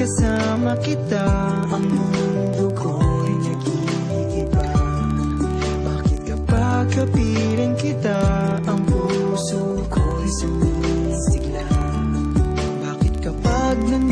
kasama kita. Ang mundo ko'y nag-iiba. Bakit kapag kapiling kita? Ang puso ko'y sumisigla. Bakit kapag nang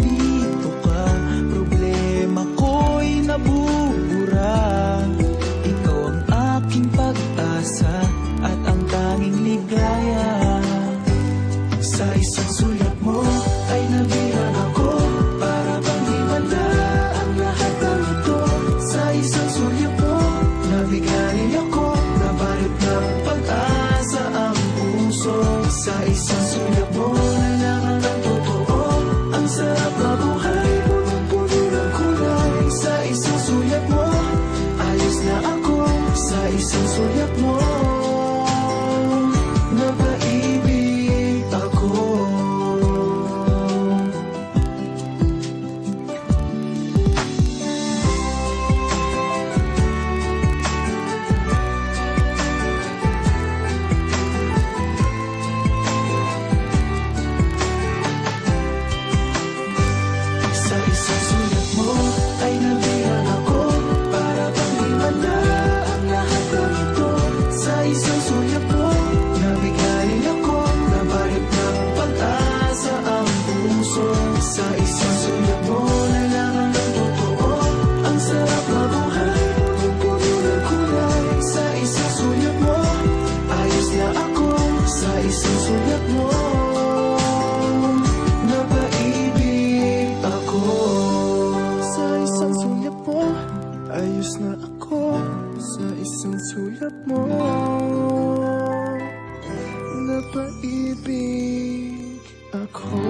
maisusulat mo na paibig ako. Sa isang sulat mo, ayos na ako. Sa isang sulat mo na paibig ako.